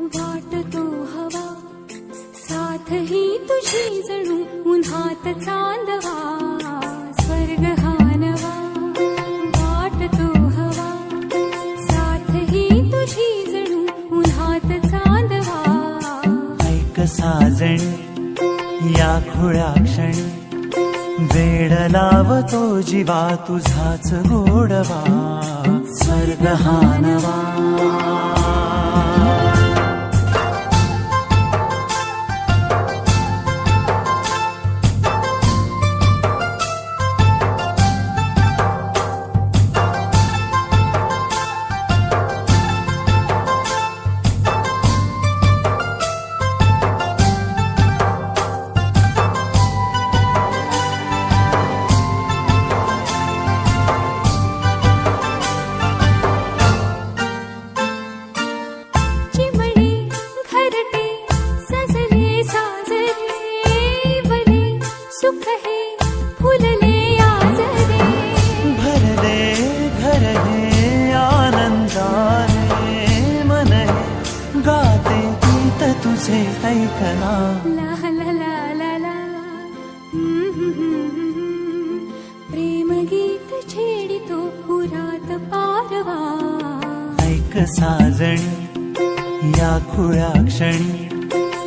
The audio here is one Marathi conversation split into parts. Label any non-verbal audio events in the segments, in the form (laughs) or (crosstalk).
वाटतो हवा. साथ ही तुझी जणू उन्हात चांदवा. स्वर्ग हा नवा वाटतो हवा. साथ ही तुझी जणू उन्हात चांदवा. ऐक साजण या खुळ्या क्षणी. वेळ लावतो जीवा तुझाच गोडवा. स्वर्ग तुझे ऐकना ला ला ला ला ला। प्रेम गीत छेडितो पुरात पारवा। ऐक साजणी या खुळ्या क्षणी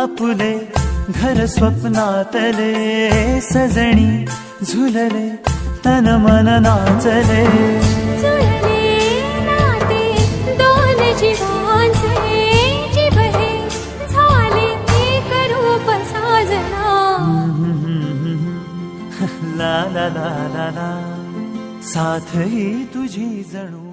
अपुले घर स्वप्नातले सजणी झुलले तन मन नाचले। (laughs) ला ला ला ला साथ ही तुझी जणू।